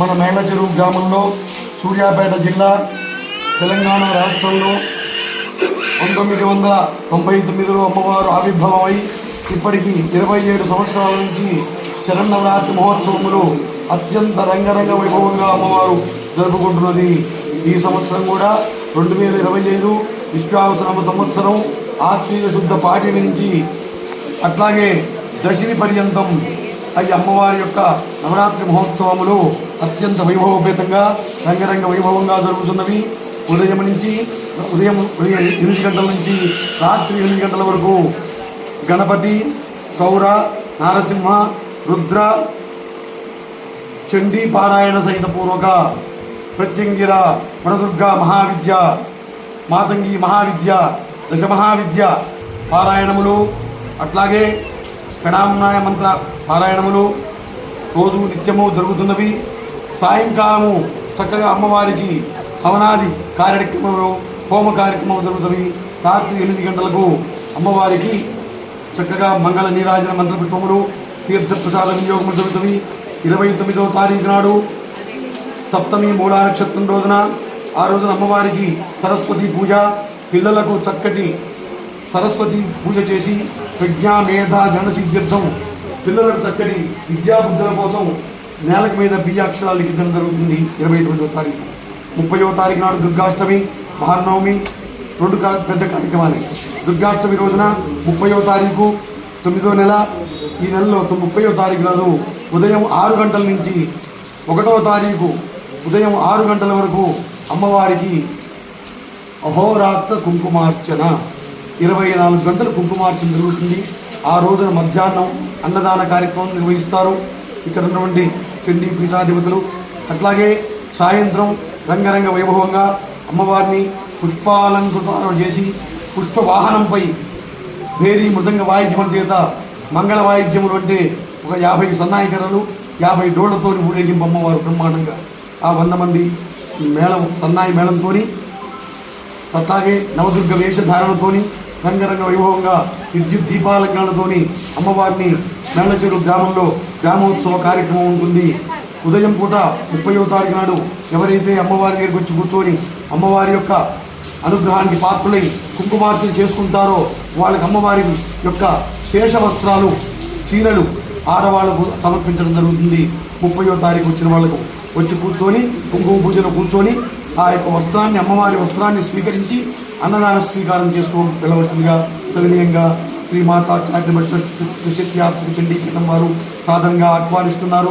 మన మేళ్ళచెరువు గ్రామంలో సూర్యాపేట జిల్లా తెలంగాణ రాష్ట్రంలో పంతొమ్మిది వందల తొంభై తొమ్మిదిలో అమ్మవారు ఆవిర్భావమై ఇప్పటికి ఇరవై ఏడు సంవత్సరాల నుంచి శరన్నవరాత్రి మహోత్సవములు అత్యంత రంగరంగ వైభవంగా అమ్మవారు జరుపుకుంటున్నది. ఈ సంవత్సరం కూడా రెండు వేల ఇరవై ఐదు విశ్వావసనామ సంవత్సరం ఆశ్వీయ శుద్ధ పాటి నుంచి అట్లాగే దశమి పర్యంతం అయ్యి అమ్మవారి యొక్క నవరాత్రి మహోత్సవములు అత్యంత వైభవపేతంగా రంగరంగ వైభవంగా జరుగుతున్నవి. ఉదయం నుంచి ఉదయం ఉదయం ఎనిమిది గంటల నుంచి రాత్రి ఎనిమిది గంటల వరకు గణపతి సౌర నారసింహ రుద్ర చండీ పారాయణ సహిత పూర్వక ప్రత్యంగిర వనదుర్గ మహావిద్య మాతంగి మహావిద్య దశ మహావిద్య పారాయణములు అట్లాగే కడామ్నాయ మంత్ర పారాయణములు రోజు నిత్యము జరుగుతున్నవి. సాయంకాలము చక్కగా అమ్మవారికి హవనాది కార్యక్రమంలో హోమ కార్యక్రమం జరుగుతుంది రాత్రి ఎనిమిది గంటలకు అమ్మవారికి చక్కగా మంగళ నీరాజన మంత్రపుష్పములు తీర్థప్రసాద వినియోగం జరుగుతుంది ఇరవై తొమ్మిదవ తారీఖు నాడు సప్తమి మూలా నక్షత్రం రోజున ఆ రోజున అమ్మవారికి సరస్వతి పూజ. పిల్లలకు చక్కటి సరస్వతి పూజ చేసి ప్రజ్ఞా మేధ జన సిద్ధ్యర్థం. పిల్లలకు చక్కటి విద్యాబుద్ధుల కోసం నేలకు మీద బియ్యాక్షరాలు లిఖించడం జరుగుతుంది. ఇరవై తొమ్మిదవ తారీఖు. ముప్పైవ తారీఖు నాడు దుర్గాష్టమి మహానవమి రెండు పెద్ద కార్యక్రమాలే. దుర్గాష్టమి రోజున ముప్పైవ తారీఖు తొమ్మిదో నెల ఈ నెలలో తొ- ముప్పైవ తారీఖు నాడు ఉదయం ఆరు గంటల నుంచి ఒకటవ తారీఖు ఉదయం ఆరు గంటల వరకు అమ్మవారికి అహోరాత్ర కుంకుమార్చన. ఇరవై నాలుగు గంటలు కుంకుమార్చన జరుగుతుంది. ఆ రోజున మధ్యాహ్నం అన్నదాన కార్యక్రమం నిర్వహిస్తారు. ఇక్కడ ఉన్నటువంటి చండీ పీఠాధిపతులు. అట్లాగే సాయంత్రం రంగరంగ వైభవంగా అమ్మవారిని పుష్పాలంకృతం చేసి పుష్ప వాహనంపై భేరీ మృదంగ వాయిద్యం చేత మంగళ వాయిద్యములు అంటే ఒక యాభై సన్నాయికరలు యాభై డోళ్ళతో ఊరేగింపు అమ్మవారు బ్రహ్మాండంగా. ఆ వంద మంది మేళం సన్నాయి మేళంతోని అట్లాగే నవదుర్గ వేషధారణతోని రంగరంగ వైభవంగా విద్యుత్ దీపాలంకరణతోని అమ్మవారిని మేళచెరు గ్రామంలో గ్రామోత్సవ కార్యక్రమం ఉంటుంది. ఉదయం పూట ముప్పయో తారీఖు నాడు ఎవరైతే అమ్మవారి దగ్గరికి వచ్చి కూర్చొని అమ్మవారి యొక్క అనుగ్రహానికి పాత్రులై కుంకుమార్చన చేసుకుంటారో వాళ్ళకి అమ్మవారి యొక్క శేష వస్త్రాలు చీరలు ఆడవాళ్ళకు సమర్పించడం జరుగుతుంది. ముప్పయో తారీఖు వచ్చిన వాళ్ళకు వచ్చి కూర్చొని కుంకుమ పూజలో కూర్చొని ఆ యొక్క వస్త్రాన్ని అమ్మవారి వస్త్రాన్ని స్వీకరించి అన్నదాన స్వీకారం చేసుకో వెళ్ళవలసిందిగా శ్రీ మాతా చారిటబుల్ ట్రస్ట్ చండీపీఠం వారు సాధారణంగా ఆహ్వానిస్తున్నారు.